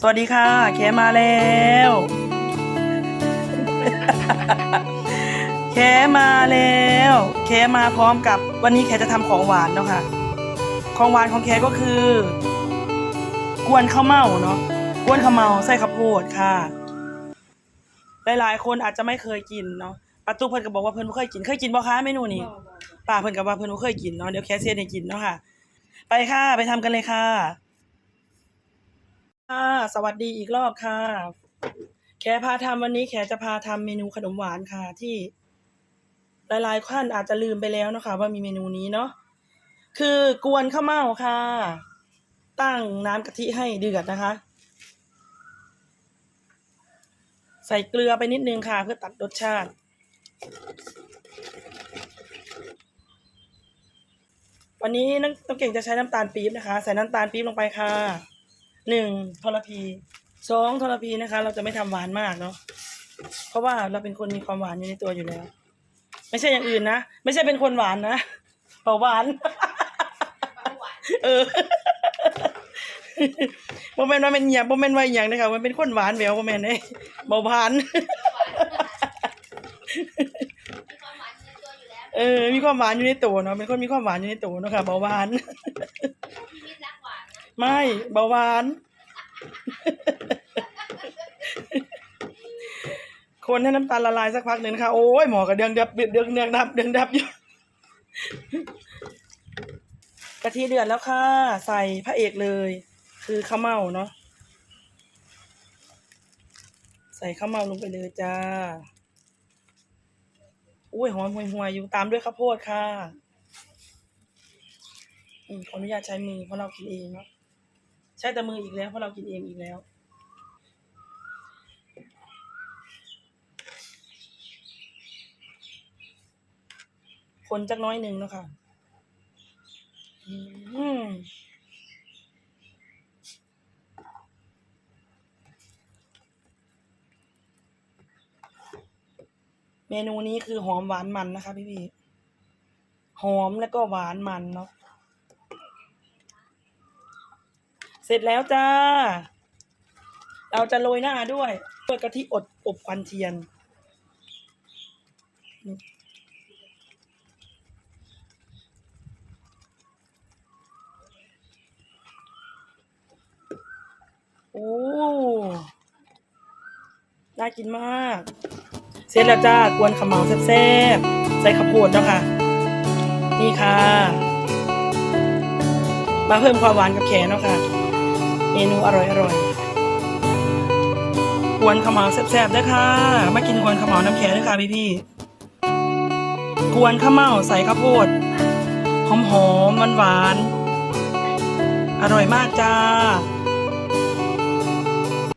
สวัสดีค่ะแขมาแล้วแขมาแล้วแขมาพร้อมกับวันนี้แขจะทำของหวานเนาะค่ะ ของหวานของแขก็คือ กวนข้าวเม่าเนาะ กวนข้าวเม่าใส่ข้าวโพดค่ะ หลายๆคนอาจจะไม่เคยกินเนาะปาตุกเพิ่นก็บอกว่าเพิ่นบ่เคยกิน เคยกินบ่คะเมนูนี้ป้าเพิ่นก็ว่าเพิ่นบ่เคยกินเนาะ เดี๋ยวแคสเซียนให้กินเนาะค่ะ ไปค่ะ ไปทำกันเลยค่ะ ค่ะสวัสดีอีกรอบค่ะ แขพาทำวันนี้แขจะพาทำเมนูขนมหวานค่ะ ที่หลายๆท่านอาจจะลืมไปแล้วนะคะ ว่ามีเมนูนี้เนาะคือกวนข้าวเม่าค่ะ ตั้งน้ำกะทิให้เดือดนะคะ ใส่เกลือไปนิดนึงค่ะ เพื่อตัดรสชาติ วันนี้น้องน้องเก่งจะใช้น้ำตาลปี๊บนะคะ ใส่น้ำตาลปี๊บลงไปค่ะ หนึ่งทรพีสองทรพีนะคะ เราจะไม่ทำหวานมากเนาะเพราะว่าเราเป็นคนมีความหวานอยู่ในตัวอยู่แล้ว ไม่ใช่อย่างอื่นนะไม่ใช่เป็นคนหวานนะเบาหวานเออโมเมนต์ว่าเป็นอย่างโมเมนต์ว่าอย่างนะคะมันเป็นคนหวานแหววโมเมนต์เอ้ยเบาหวานเออ มีความหวานอยู่ในตัวเนาะเป็นคนมีความหวานอยู่ในตัวเนาะค่ะเบาหวาน ไม่เบาหวาน คนให้น้ำตาลละลายสักพักหนึ่งนะคะ โอ้ยหมอกระเดืองดับเดืองเดืองเดืองดับเดืองดับอยู่กะทิเดือดแล้วค่ะ ใส่พระเอกเลย คือข้าวเม่าเนาะใส่ข้าวเม่าลงไปเลยจ้าอุ้ยหอมห่วยห่วยๆอยู่ตามด้วยข้าวโพดค่ะอืมขออนุญาตใช้มือเพราะเรากินเองเนาะ ใช้แต่มืออีกแล้วเพราะเรากินเองอีกแล้ว คนจักน้อยหนึ่งเนาะค่ะอืมเมนูนี้คือหอมหวานมันนะคะ พี่พี่หอมแล้วก็หวานมันเนาะ เสร็จแล้วจ้า เราจะโรยหน้าด้วยด้วยกะทิอดอบควันเทียน โอ้ น่ากินมาก เสร็จแล้วจ้ากวนขาวเหมาแซ่บๆ ใส่ข้าวโพดเนาะค่ะ นี่ค่ะ มาเพิ่มความหวานกับแขนเนาะค่ะ เมนูอร่อยอร่อยๆกวนขาวเหมาแซ่บๆด้วยค่ะ มากินกวนขาวเหมาน้ำแข็งด้วยค่ะพี่พี่ๆกวนข้าวเม่าใส่ข้าวโพดหอมๆหวานๆอร่อยมากจ้า